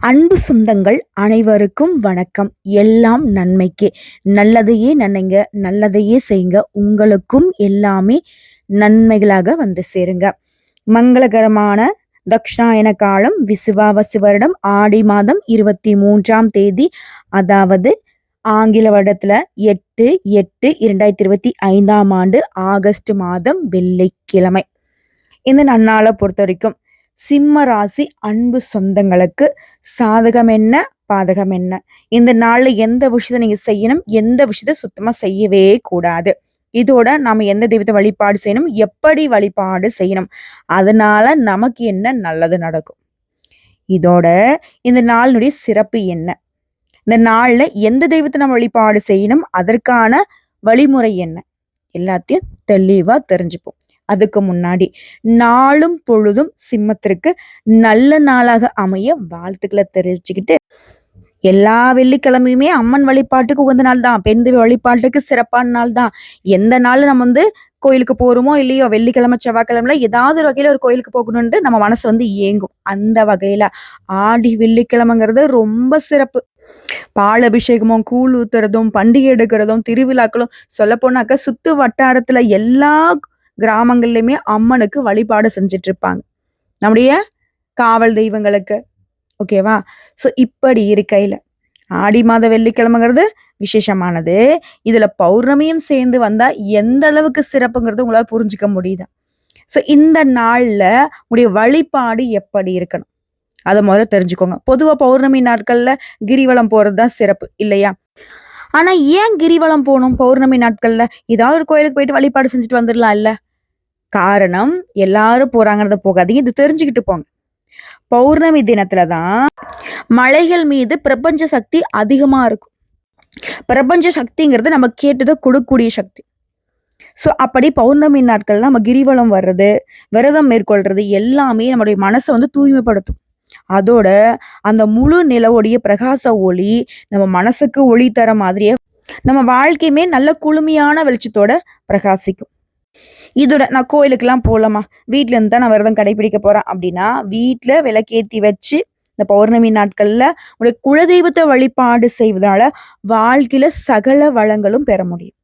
அன்பு சொந்தங்கள் அனைவருக்கும் வணக்கம். எல்லாம் நன்மைக்கே. நல்லதையே நினைங்க நல்லதையே செய்யுங்க. உங்களுக்கும் எல்லாமே நன்மைகளாக வந்து சேருங்க. மங்களகரமான தக்ஷாயன காலம் விசுவாவசு வருடம் ஆடி மாதம் இருபத்தி மூன்றாம் தேதி அதாவது ஆங்கில வருடத்துல எட்டு எட்டு இரண்டாயிரத்தி இருபத்தி ஐந்தாம் ஆண்டு ஆகஸ்ட் மாதம் வெள்ளிக்கிழமை. இந்த நன்னாளை பொறுத்த வரைக்கும் சிம்ம ராசி அன்பு சொந்தங்களுக்கு சாதகம் என்ன பாதகம் என்ன இந்த நாள்ல எந்த விஷயத்த நீங்க செய்யணும் எந்த விஷயத்த சுத்தமா செய்யவே கூடாது. இதோட நாம எந்த தெய்வத்தை வழிபாடு செய்யணும் எப்படி வழிபாடு செய்யணும் அதனால நமக்கு என்ன நல்லது நடக்கும்? இதோட இந்த நாளினுடைய சிறப்பு என்ன? இந்த நாள்ல எந்த தெய்வத்தை நம்ம வழிபாடு செய்யணும் அதற்கான வழிமுறை என்ன? எல்லாத்தையும் தெளிவா தெரிஞ்சுப்போம். அதுக்கு முன்னாடி. நாளும் பொழுதும் சிம்மத்திற்கு நல்ல நாளாக அமைய வாழ்த்துக்களை தெரிவிச்சுக்கிட்டு எல்லா வெள்ளிக்கிழமையுமே அம்மன் வழிபாட்டுக்கு உகந்த நாள் தான். பெண் தெய்வ வழிபாட்டுக்கு சிறப்பான நாள் தான். எந்த நாள் நம்ம வந்து கோயிலுக்கு போறோமோ இல்லையோ வெள்ளிக்கிழமை செவ்வாய்க்கிழமைல ஏதாவது ஒரு வகையில ஒரு கோயிலுக்கு போகணுன்ட்டு நம்ம மனசு வந்து ஏங்கும். அந்த வகையில ஆடி வெள்ளிக்கிழமைங்கிறது ரொம்ப சிறப்பு. பால் அபிஷேகமும் கூழ் ஊத்துறதும் பண்டிகை எடுக்கிறதும் திருவிழாக்களும் சொல்ல போனாக்க சுத்து வட்டாரத்துல எல்லா கிராமங்கள்லையுமே அம்மனுக்கு வழிபாடு செஞ்சுட்டு இருப்பாங்க நம்முடைய காவல் தெய்வங்களுக்கு. ஓகேவா? ஸோ இப்படி இருக்கையில் ஆடி மாத வெள்ளிக்கிழமைங்கிறது விசேஷமானது. இதுல பௌர்ணமியும் சேர்ந்து வந்தா எந்த அளவுக்கு சிறப்புங்கிறது உங்களால் புரிஞ்சுக்க முடியுது. ஸோ இந்த நாள்ல உடைய வழிபாடு எப்படி இருக்கணும்? அதை முதல்ல தெரிஞ்சுக்கோங்க. பொதுவாக பௌர்ணமி நாட்கள்ல கிரிவலம் போறது தான் சிறப்பு இல்லையா? ஆனா ஏன் கிரிவலம் போகணும் பௌர்ணமி நாட்கள்ல? ஏதாவது ஒரு கோயிலுக்கு போயிட்டு வழிபாடு செஞ்சுட்டு வந்துடலாம் இல்ல காரணம் எல்லாரும் போறாங்கிறத போகாதீங்க. இது தெரிஞ்சுக்கிட்டு போங்க. பௌர்ணமி தினத்துல தான் மலைகள் மீது பிரபஞ்ச சக்தி அதிகமா இருக்கும். பிரபஞ்ச சக்திங்கிறது நம்ம கேட்டதை கொடுக்கக்கூடிய சக்தி. ஸோ அப்படி பௌர்ணமி நாட்கள் நம்ம கிரிவலம் வர்றது விரதம் மேற்கொள்றது எல்லாமே நம்மளுடைய மனசை வந்து தூய்மைப்படுத்தும். அதோட அந்த முழு நிலவுடைய பிரகாச ஒளி நம்ம மனசுக்கு ஒளி தர மாதிரியே நம்ம வாழ்க்கையுமே நல்ல குளுமையான வெளிச்சத்தோட பிரகாசிக்கும். இதோட நான் கோயிலுக்கெல்லாம் போகலாமா வீட்டிலேருந்து இருந்து தான் நான் விரதம் கடைபிடிக்க போறேன். அப்படின்னா வீட்டில் விளக்கேத்தி வச்சு இந்த பௌர்ணமி நாட்களில் உடைய குலதெய்வத்தை வழிபாடு செய்வதால வாழ்க்கையில சகல வளங்களும் பெற முடியும்.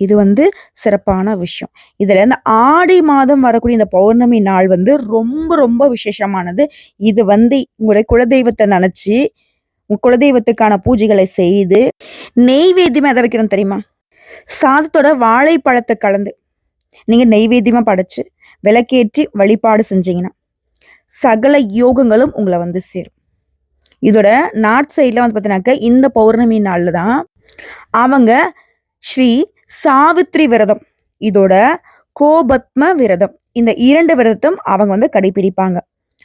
இது வந்து சிறப்பான விஷயம். இதுல இந்த ஆடி மாதம் வரக்கூடிய இந்த பௌர்ணமி நாள் வந்து ரொம்ப ரொம்ப விசேஷமானது. இது வந்து உங்களுடைய குலதெய்வத்தை நினச்சி உங்கள் குலதெய்வத்துக்கான பூஜைகளை செய்து நெய்வேத்தியமா எதை வைக்கணும் தெரியுமா? சாதத்தோட வாழைப்பழத்தை கலந்து நீங்கள் நெய்வேத்தியமாக படைச்சு விளக்கேற்றி வழிபாடு செஞ்சீங்கன்னா சகல யோகங்களும் உங்களை வந்து சேரும். இதோட நார்த் சைடில் வந்து பார்த்தீங்கன்னாக்க இந்த பௌர்ணமி நாளில் தான் அவங்க ஸ்ரீ சாவித்ரி விரதம் இதோட கோபத்ம விரதம் இந்த இரண்டு விரதத்தும் அவங்க வந்து கடைபிடிப்பாங்க.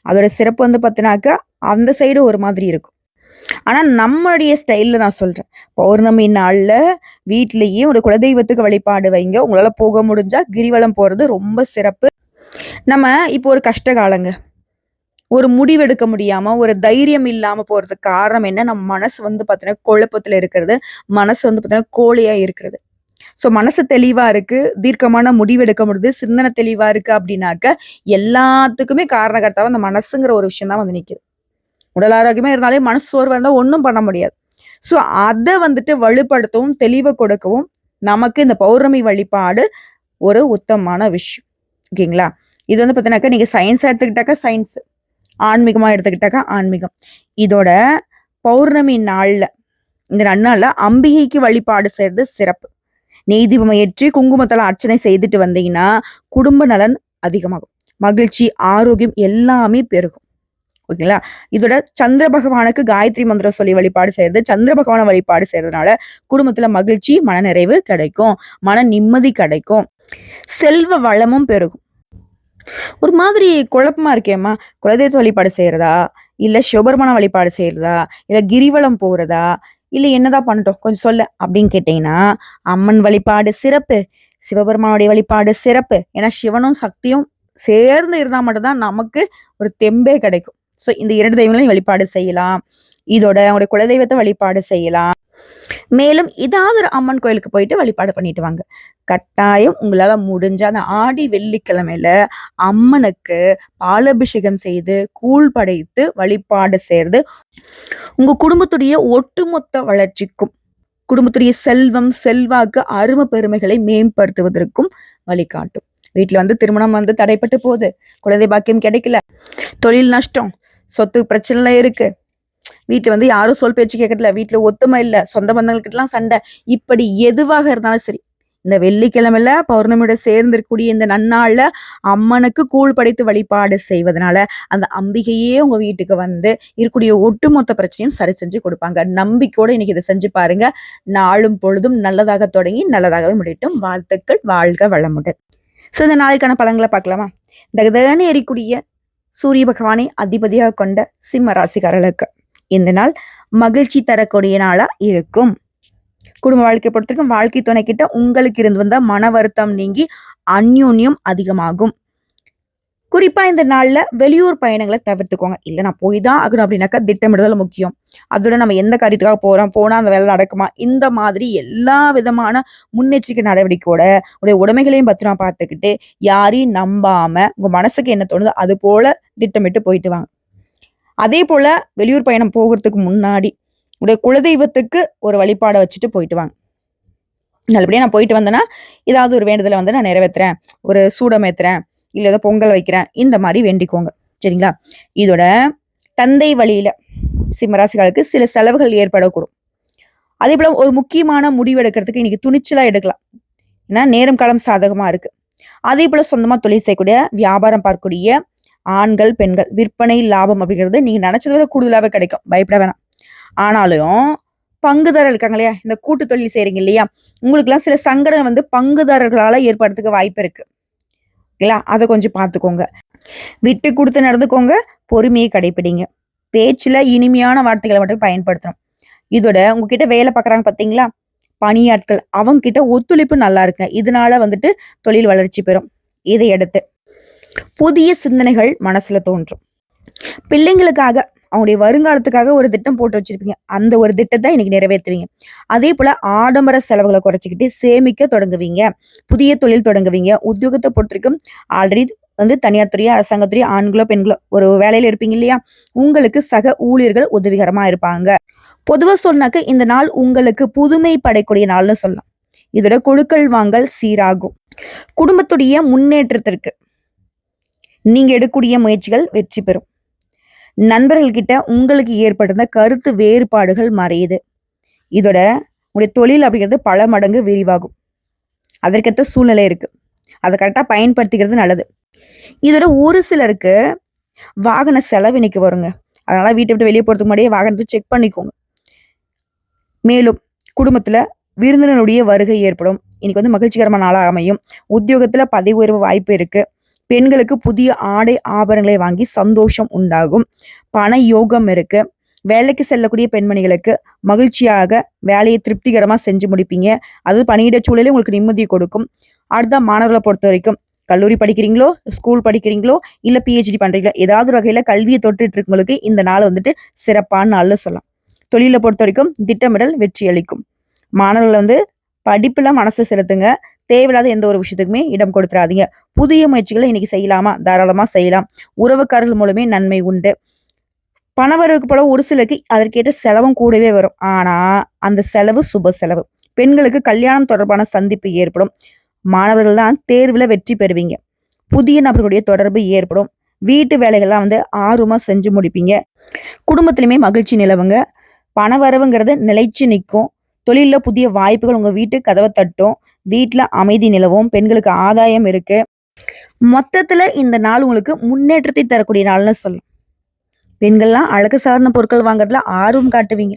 அதோட சிறப்பு வந்து பார்த்தீங்கன்னாக்க அந்த சைடு ஒரு மாதிரி இருக்கும். ஆனா நம்மளுடைய ஸ்டைல்ல நான் சொல்றேன். பௌர்ணமி நாள்ல வீட்லேயே ஒரு குலதெய்வத்துக்கு வழிபாடு வைங்க. உங்களால போக முடிஞ்சா கிரிவலம் போறது ரொம்ப சிறப்பு. நம்ம இப்போ ஒரு கஷ்ட காலங்க. ஒரு முடிவெடுக்க முடியாம ஒரு தைரியம் இல்லாம போறதுக்கு காரணம் என்ன? நம்ம மனசு வந்து பார்த்தீங்கன்னா குழப்பத்துல இருக்கிறது. மனசு வந்து பார்த்தீங்கன்னா கோழையா இருக்கிறது. ஸோ மனசு தெளிவா இருக்கு. தீர்க்கமான முடிவெடுக்க முடியுது. சிந்தனை தெளிவா இருக்கு அப்படின்னாக்க எல்லாத்துக்குமே காரணகர்த்தாவா அந்த மனசுங்கிற ஒரு விஷயம் தான் வந்து நிக்குது. உடல் ஆரோக்கியமா இருந்தாலே மனசு சோர்வா இருந்தால் ஒன்றும் பண்ண முடியாது. ஸோ அதை வந்துட்டு வலுப்படுத்தவும் தெளிவை கொடுக்கவும் நமக்கு இந்த பௌர்ணமி வழிபாடு ஒரு உத்தமமான விஷயம். ஓகேங்களா? இது வந்து பார்த்தீங்கன்னாக்கா நீங்க சயின்ஸ் எடுத்துக்கிட்டாக்கா சயின்ஸ் ஆன்மீகமா எடுத்துக்கிட்டாக்கா ஆன்மீகம். இதோட பௌர்ணமி நாள்ல இந்த நன்னாள்ல அம்பிகைக்கு வழிபாடு செய்யறது சிறப்பு. நெய் தீபம் ஏற்றி குங்குமத்தில் அர்ச்சனை செய்துட்டு வந்தீங்கன்னா குடும்ப நலன் அதிகமாகும். மகிழ்ச்சி ஆரோக்கியம் எல்லாமே பெருகும். ஓகேங்களா? இதோட சந்திர பகவானுக்கு காயத்ரி மந்திரம் சொல்லி வழிபாடு செய்யறது. சந்திர பகவான வழிபாடு செய்யறதுனால குடும்பத்துல மகிழ்ச்சி மனநிறைவு கிடைக்கும். மன நிம்மதி கிடைக்கும். செல்வ வளமும் பெருகும். ஒரு மாதிரி குழப்பமா இருக்கேம்மா குலதெய்வ வழிபாடு செய்யறதா? இல்ல சிவபெருமான வழிபாடு செய்யறதா? இல்ல கிரிவலம் போறதா? இல்ல என்னதான் பண்ணட்டும்? கொஞ்சம் சொல்ல அப்படின்னு கேட்டீங்கன்னா அம்மன் வழிபாடு சிறப்பு. சிவபெருமானுடைய வழிபாடு சிறப்பு. ஏன்னா சிவனும் சக்தியும் சேர்ந்து இருந்தா மட்டும்தான் நமக்கு ஒரு தெம்பே கிடைக்கும். ஸோ இந்த இரண்டு தெய்வங்களையும் வழிபாடு செய்யலாம். இதோட அவங்களுடைய குலதெய்வத்தை வழிபாடு செய்யலாம். மேலும் ஏதாவது ஒரு அம்மன் கோயிலுக்கு போயிட்டு வழிபாடு பண்ணிட்டு வாங்க. கட்டாயம் உங்களால முடிஞ்ச அந்த ஆடி வெள்ளிக்கிழமையில அம்மனுக்கு பாலபிஷேகம் செய்து கூழ் படைத்து வழிபாடு செய்யறது உங்க குடும்பத்துடைய ஒட்டுமொத்த வளர்ச்சிக்கும் குடும்பத்துடைய செல்வம் செல்வாக்கு அருமை பெருமைகளை மேம்படுத்துவதற்கும் வழிகாட்டும். வீட்டுல வந்து திருமணம் வந்து தடைப்பட்டு போகுது. குழந்தை பாக்கியம் கிடைக்கல. தொழில் நஷ்டம் சொத்து பிரச்சனை இருக்கு. வீட்டில் வந்து யாரும் சொல் பேச்சு கேட்கறதில்ல. வீட்டுல ஒத்துமை இல்ல. சொந்த பந்தங்கள்கிட்டலாம் சண்டை. இப்படி எதுவாக இருந்தாலும் சரி இந்த வெள்ளிக்கிழமையில பௌர்ணமியோட சேர்ந்திருக்கக்கூடிய இந்த நன்னாள்ல அம்மனுக்கு கூழ் படைத்து வழிபாடு செய்வதனால அந்த அம்பிகையே உங்க வீட்டுக்கு வந்து இருக்கக்கூடிய ஒட்டுமொத்த பிரச்சனையும் சரி செஞ்சு கொடுப்பாங்க. நம்பிக்கையோட இன்னைக்கு இதை செஞ்சு பாருங்க. நாளும் பொழுதும் நல்லதாக தொடங்கி நல்லதாகவே முடியட்டும். வாழ்த்துக்கள் வாழ்க வளமுடன். ஸோ இந்த நாளைக்கான பழங்களை பார்க்கலாமா? தகதகன்னு எரிக்கூடிய சூரிய பகவானை அதிபதியாக கொண்ட சிம்ம ராசிக்காரர்களுக்கு. இந்த நாள் மகிழ்ச்சி தரக்கூடிய நாளா இருக்கும். குடும்ப வாழ்க்கை பொறுத்தவரைக்கும் வாழ்க்கை துணை கிட்ட உங்களுக்கு இருந்து வந்த மன வருத்தம் நீங்கி அந்யோன்யம் அதிகமாகும். குறிப்பா இந்த நாள்ல வெளியூர் பயணங்களை தவிர்த்துக்கோங்க. இல்ல நான் போய் தான் ஆகணும் அப்படின்னாக்கா திட்டமிடுதல் முக்கியம். அதோட நம்ம எந்த காரியத்துக்காக போறோம் போனா அந்த வேலை நடக்குமா? இந்த மாதிரி எல்லா விதமான முன்னெச்சரிக்கை நடவடிக்கையோட உடைய உடைமைகளையும் பத்திரமா பார்த்துக்கிட்டு யாரையும் நம்பாம உங்க மனசுக்கு என்ன தோணுதோ அது போல திட்டமிட்டு போயிட்டு வாங்க. அதே போல வெளியூர் பயணம் போகிறதுக்கு முன்னாடி உடைய குலதெய்வத்துக்கு ஒரு வழிபாடை வச்சுட்டு போயிட்டு வாங்க. நல்லபடியா நான் போயிட்டு வந்தேன்னா ஏதாவது ஒரு வேண்டுதலை வந்து நான் நிறைவேற்றுறேன் ஒரு சூடம் இல்லை ஏதோ பொங்கல் வைக்கிறேன் இந்த மாதிரி வேண்டிக்கோங்க. சரிங்களா? இதோட தந்தை வழியில சிம்மராசிகளுக்கு சில செலவுகள் ஏற்படக்கூடும். அதே போல ஒரு முக்கியமான முடிவு எடுக்கிறதுக்கு இன்னைக்கு துணிச்சலா எடுக்கலாம். ஏன்னா நேரம் காலம் சாதகமா இருக்கு. அதே போல சொந்தமா தொழில் செய்யக்கூடிய வியாபாரம் பார்க்கக்கூடிய ஆண்கள் பெண்கள் விற்பனை லாபம் அப்படிங்கிறது நீங்க நினைச்சதை விட கூடுதலாவே கிடைக்கும். பயப்பட வேணாம். ஆனாலும் பங்குதாரர் இருக்காங்க இல்லையா? இந்த கூட்டு தொழில் செய்கிறீங்க இல்லையா? உங்களுக்குலாம் சில சங்கடம் வந்து பங்குதாரர்களால ஏற்படுறதுக்கு வாய்ப்பு இருக்கு. இல்லையா அதை கொஞ்சம் பார்த்துக்கோங்க விட்டு கொடுத்து நடந்துக்கோங்க. பொறுமையை கடைபிடிங்க பேச்சுல இனிமையான வார்த்தைகளை மட்டும் பயன்படுத்தணும். இதோட உங்ககிட்ட வேலை பார்க்குறாங்க பார்த்தீங்களா பணியாட்கள் அவங்க கிட்ட ஒத்துழைப்பு நல்லா இருக்கு. இதனால வந்துட்டு தொழில் வளர்ச்சி பெறும். இதை அடுத்து புதிய சிந்தனைகள் மனசுல தோன்றும். பிள்ளைங்களுக்காக அவங்களுடைய வருங்காலத்துக்காக ஒரு திட்டம் போட்டு வச்சிருப்பீங்க. அந்த ஒரு திட்டத்தை இன்னைக்கு நிறைவேற்றுவீங்க. அதே போல ஆடம்பர செலவுகளை குறைச்சிக்கிட்டு சேமிக்க தொடங்குவீங்க. புதிய தொழில் தொடங்குவீங்க. உத்தியோகத்தை பொறுத்த வரைக்கும் ஆல்ரெடி வந்து தனியார் துறையோ அரசாங்கத்துறையோ ஆண்களோ பெண்களோ ஒரு வேலையில இருப்பீங்க இல்லையா? உங்களுக்கு சக ஊழியர்கள் உதவிகரமா இருப்பாங்க. பொதுவாக சொன்னாக்க இந்த நாள் உங்களுக்கு புதுமை படைக்கூடிய நாள்னு சொல்லலாம். இதோட குழுக்கள் வாங்கல் சீராகும். குடும்பத்துடைய முன்னேற்றத்திற்கு நீங்க எடுக்கக்கூடிய முயற்சிகள் வெற்றி பெறும். நண்பர்கள்கிட்ட உங்களுக்கு ஏற்பட்டிருந்த கருத்து வேறுபாடுகள் மறையுது. இதோட உங்களுடைய தொழில் அப்படிங்கிறது பல மடங்கு விரிவாகும். அதற்கேற்ற சூழ்நிலை இருக்கு. அதை கரெக்டாக பயன்படுத்திக்கிறது நல்லது. இதோட ஒரு சிலருக்கு வாகன செலவு இன்னைக்கு வருங்க. அதனால வீட்டை விட்டு வெளியே போகிறதுக்கு முன்னாடியே வாகனத்தை செக் பண்ணிக்கோங்க. மேலும் குடும்பத்தில் விருந்தினருடைய வருகை ஏற்படும். இன்னைக்கு வந்து மகிழ்ச்சிகரமான நாளாக அமையும். உத்தியோகத்தில் பதவி உயர்வு வாய்ப்பு இருக்குது பெண்களுக்கு புதிய ஆடை ஆபரணங்களை வாங்கி சந்தோஷம் உண்டாகும். பண யோகம் இருக்கு. வேலைக்கு செல்லக்கூடிய பெண்மணிகளுக்கு மகிழ்ச்சியாக வேலையை திருப்திகரமாக செஞ்சு முடிப்பீங்க. அது பணியிட சூழலே உங்களுக்கு நிம்மதியை கொடுக்கும். அடுத்த மாணவர்களை பொறுத்த வரைக்கும் கல்லூரி படிக்கிறீங்களோ ஸ்கூல் படிக்கிறீங்களோ இல்லை பிஹெச்டி பண்ணுறீங்களோ ஏதாவது வகையில் கல்வியை தொட்டுட்டு இருக்கவங்களுக்கு இந்த நாள் வந்துட்டு சிறப்பான நாள்னு சொல்லலாம். தொழிலை பொறுத்த வரைக்கும் திட்டமிடல் வெற்றி அளிக்கும் மாணவர்கள் வந்து படிப்பில் மனசு செலுத்துங்க. தேவையில்லாத எந்த ஒரு விஷயத்துக்குமே இடம் கொடுத்துறாதீங்க. புதிய முயற்சிகளை இன்னைக்கு செய்யலாமா? தாராளமா செய்யலாம். உறவுக்காரர்கள் மூலமே நன்மை உண்டு. பணவரவுக்கு போல ஒரு சிலருக்கு அதற்கேற்ற செலவும் கூடவே வரும். ஆனா அந்த செலவு சுப செலவு. பெண்களுக்கு கல்யாணம் தொடர்பான சந்திப்பு ஏற்படும். மாணவர்கள்லாம் தேர்வில் வெற்றி பெறுவீங்க. புதிய நபர்களுடைய தொடர்பு ஏற்படும். வீட்டு வேலைகள்லாம் வந்து ஆர்வமாக செஞ்சு முடிப்பீங்க. குடும்பத்திலுமே மகிழ்ச்சி நிலவுங்க. பணவரவுங்கிறது நிலைச்சு நிற்கும். தொழிலில் புதிய வாய்ப்புகள் உங்க வீட்டு கதவை தட்டும் வீட்டுல அமைதி நிலவும் பெண்களுக்கு ஆதாயம் இருக்கு. மொத்தத்துல இந்த நாள் உங்களுக்கு முன்னேற்றத்தை தரக்கூடிய நாள்னு சொல்லலாம். பெண்கள்லாம் அழகு சார்ந்த பொருட்கள் வாங்குறதுல ஆர்வம் காட்டுவீங்க.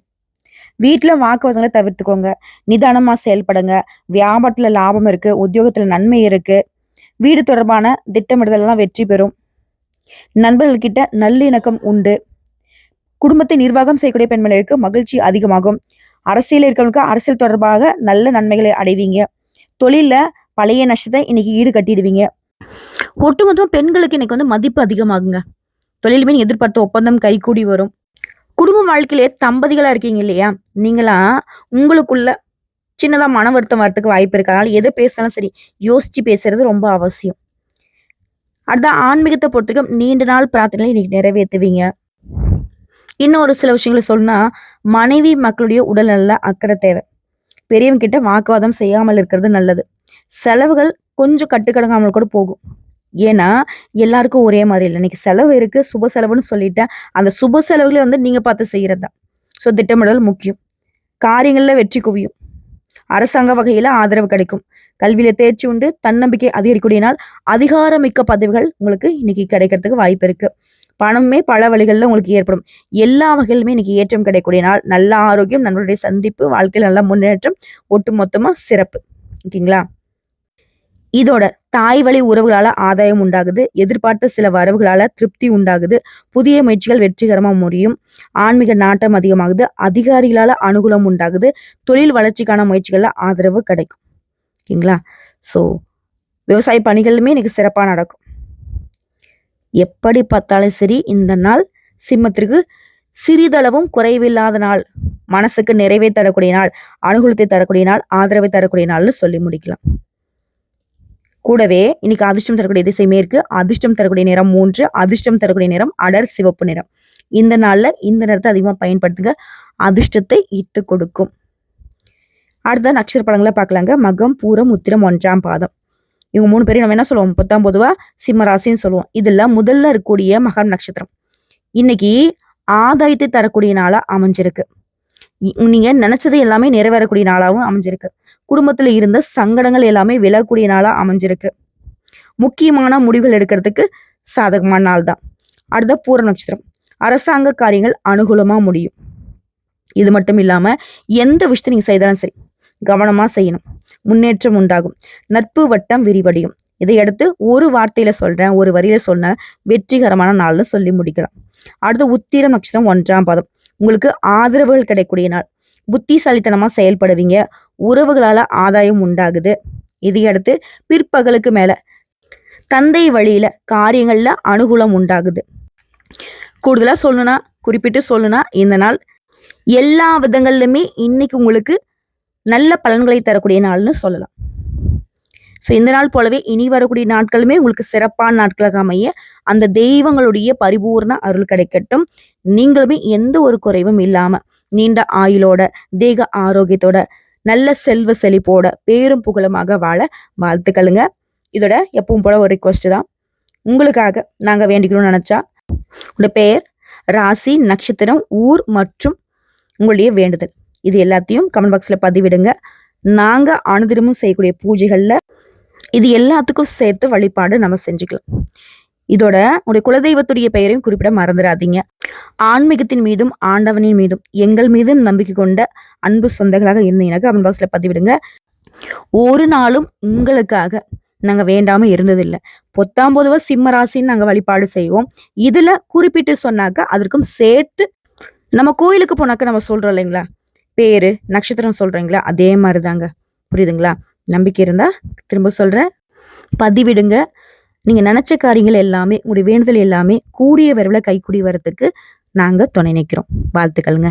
வீட்டுல வாக்குவாதங்களை தவிர்த்துக்கோங்க. நிதானமா செயல்படுங்க. வியாபாரத்துல லாபம் இருக்கு. உத்தியோகத்துல நன்மை இருக்கு. வீடு தொடர்பான திட்டமிடுதல் எல்லாம் வெற்றி பெறும். நண்பர்கள்கிட்ட நல்லிணக்கம் உண்டு. குடும்பத்தை நிர்வாகம் செய்யக்கூடிய பெண்மணிகளுக்கு மகிழ்ச்சி அதிகமாகும். அரசியல் இருக்கவங்களுக்கு அரசியல் தொடர்பாக நல்ல நன்மைகளை அடைவீங்க. தொழிலில் பழைய நஷ்டத்தை இன்னைக்கு ஈடு கட்டிடுவீங்க. ஒட்டுமொத்தமாக பெண்களுக்கு இன்னைக்கு வந்து மதிப்பு அதிகமாகுங்க. தொழிலுமே எதிர்பார்த்த ஒப்பந்தம் கைகூடி வரும். குடும்ப வாழ்க்கையிலே தம்பதிகளாக இருக்கீங்க இல்லையா? நீங்களா உங்களுக்குள்ள சின்னதாக மன வருத்தம் வரத்துக்கு வாய்ப்பு இருக்கு. அதனால எதை பேசினாலும் சரி, யோசிச்சு பேசுறது ரொம்ப அவசியம். அடுத்த ஆன்மீகத்தை பொறுத்தவரைக்கும் நீண்ட நாள் பிரார்த்தனை இன்னைக்கு நிறைவேற்றுவீங்க. இன்னும் ஒரு சில விஷயங்கள சொன்னால் மனைவி, மக்களுடைய உடல்நல அக்கறை தேவை. பெரியவங்க கிட்ட வாக்குவாதம் செய்யாமல் இருக்கிறது நல்லது. செலவுகள் கொஞ்சம் கட்டுக்கடங்காமல் கூட போகும். ஏன்னா, எல்லாருக்கும் ஒரே மாதிரி இல்லை இன்னைக்கு செலவு இருக்கு, சுப செலவுன்னு சொல்லிட்டேன். அந்த சுப செலவுகளை வந்து நீங்க பார்த்து செய்யறது தான். ஸோ திட்டமிடல் முக்கியம். காரியங்களில் வெற்றி குவியும். அரசாங்க வகையில ஆதரவு கிடைக்கும். கல்வியில தேர்ச்சி உண்டு. தன்னம்பிக்கை அதிகரிக்கக்கூடிய நாள். அதிகாரமிக்க பதவிகள் உங்களுக்கு இன்னைக்கு கிடைக்கிறதுக்கு வாய்ப்பு இருக்கு. பணமே பல வழிகளில் உங்களுக்கு ஏற்படும். எல்லா வகையிலுமே இன்னைக்கு ஏற்றம் கிடைக்கக்கூடிய நாள். நல்ல ஆரோக்கியம், நம்மளுடைய சந்திப்பு, வாழ்க்கையில் நல்ல முன்னேற்றம், ஒட்டுமொத்தமாக சிறப்பு. ஓகேங்களா? இதோட தாய் வழி உறவுகளால ஆதாயம் உண்டாகுது. எதிர்பார்த்த சில வரவுகளால திருப்தி உண்டாகுது. புதிய முயற்சிகள் வெற்றிகரமாக முடியும். ஆன்மீக நாட்டம் அதிகமாகுது. அதிகாரிகளால அனுகூலம் உண்டாகுது. தொழில் வளர்ச்சிக்கான முயற்சிகள்ல ஆதரவு கிடைக்கும். ஓகேங்களா? ஸோ விவசாய பணிகளுமே இன்னைக்கு சிறப்பாக நடக்கும். எப்படி பார்த்தாலும் சரி, இந்த நாள் சிம்மத்திற்கு சிறிதளவும் குறைவில்லாத நாள். மனசுக்கு நிறைவே தரக்கூடிய நாள். அனுகூலத்தை தரக்கூடிய நாள். ஆதரவை தரக்கூடிய நாள்னு சொல்லி முடிக்கலாம். கூடவே இன்னைக்கு அதிர்ஷ்டம் தரக்கூடிய திசை மேற்கு. அதிர்ஷ்டம் தரக்கூடிய நிறம் மூன்று அதிர்ஷ்டம் தரக்கூடிய நிறம் அடர் சிவப்பு நிறம். இந்த நாளில் இந்த நிறத்தை அதிகமாக பயன்படுத்துங்க. அதிர்ஷ்டத்தை ஈர்த்துக் கொடுக்கும். அடுத்த நட்சத்திர படங்களை பார்க்கலாங்க. மகம், பூரம், உத்திரம் ஒன்றாம் பாதம். இவங்க மூணு பேரையும் நம்ம என்ன சொல்லுவோம்? பத்தாம் பொதுவா சிம்மராசின்னு சொல்லுவோம். இதுல முதல்ல இருக்கக்கூடிய மகம் நட்சத்திரம். இன்னைக்கு ஆதாயத்தை தரக்கூடிய நாளா அமைஞ்சிருக்கு. நீங்க நினைச்சது எல்லாமே நிறைவேறக்கூடிய நாளாவும் அமைஞ்சிருக்கு. குடும்பத்துல இருந்த சங்கடங்கள் எல்லாமே விலகக்கூடிய நாளா அமைஞ்சிருக்கு. முக்கியமான முடிவுகள் எடுக்கிறதுக்கு சாதகமான நாள் தான். அடுத்த பூர நட்சத்திரம். அரசாங்க காரியங்கள் அனுகூலமா முடியும். இது மட்டும் இல்லாம எந்த விஷயத்த நீங்க செய்தாலும் சரி, கவனமா செய்யணும். முன்னேற்றம் உண்டாகும். நட்பு வட்டம் விரிவடையும். இதையடுத்து ஒரு வார்த்தையில சொல்றேன், ஒரு வரியில சொன்ன வெற்றிகரமான நாள்னு சொல்லி முடிக்கலாம். அடுத்து உத்திரம் நட்சத்திரம் ஒன்றாம் பாதம். உங்களுக்கு ஆதரவுகள் கிடைக்கக்கூடிய நாள். புத்திசாலித்தனமா செயல்படுவீங்க. உறவுகளால ஆதாயம் உண்டாகுது. இதையடுத்து பிற்பகலுக்கு மேல தந்தை வழியில காரியங்கள்ல அனுகூலம் உண்டாகுது. கூடுதலா சொல்லணும்னா, குறிப்பிட்டு சொல்லணும்னா, இந்த நாள் எல்லா விதங்கள்லுமே இன்னைக்கு உங்களுக்கு நல்ல பலன்களை தரக்கூடிய நாள்னு சொல்லலாம். ஸோ இந்த நாள் போலவே இனி வரக்கூடிய நாட்களுமே உங்களுக்கு சிறப்பான நாட்களாக அமைய, அந்த தெய்வங்களுடைய பரிபூர்ண அருள் கிடைக்கட்டும். நீங்களுமே எந்த ஒரு குறைவும் இல்லாமல் நீண்ட ஆயுளோட, தேக ஆரோக்கியத்தோட, நல்ல செல்வ செழிப்போட, பேரும் புகழுமாக வாழ வாழ்த்துக்களுங்க. இதோட எப்பவும் போல ஒரு ரிக்வஸ்ட் தான். உங்களுக்காக நாங்கள் வேண்டிக்கணும்னு நினச்சா உங்களோட பெயர், ராசி, நட்சத்திரம், ஊர் மற்றும் உங்களுடைய வேண்டுதல். இது எல்லாத்தையும் கமெண்ட் பாக்ஸ்ல பதிவிடுங்க. நாங்க அனுதினமும் செய்யக்கூடிய பூஜைகள்ல இது எல்லாத்துக்கும் சேர்த்து வழிபாடு நம்ம செஞ்சுக்கலாம். இதோட உங்களுடைய குலதெய்வத்துடைய பெயரையும் குறிப்பிட மறந்துடாதீங்க. ஆன்மீகத்தின் மீதும், ஆண்டவனின் மீதும், எங்கள் மீதும் நம்பிக்கை கொண்ட அன்பு சொந்தங்களாக இருந்தீங்கன்னா கமெண்ட் பாக்ஸ்ல பதிவிடுங்க. ஒரு நாளும் உங்களுக்காக நாங்கள் வேண்டாமல் இருந்ததில்லை பொத்தாம் பொதுவாக சிம்ம ராசின்னு நாங்கள் வழிபாடு செய்வோம். இதில் குறிப்பிட்டு சொன்னாக்க அதற்கும் சேர்த்து நம்ம கோயிலுக்கு போனாக்க நம்ம சொல்கிறோம் இல்லைங்களா? பேர் நட்சத்திரம் சொல்கிறீங்களா அதே மாதிரி தாங்க. புரியுதுங்களா? நம்பிக்கை இருந்தால் திரும்ப சொல்கிறேன் பதிவிடுங்க. நீங்கள் நினச்ச காரியங்கள் எல்லாமே, உங்களுடைய வேண்டுதல் எல்லாமே கூடிய விரைவில் கைக்கூடி வரத்துக்கு நாங்கள் துணை நிற்கிறோம் வாழ்த்துக்கள்ங்க.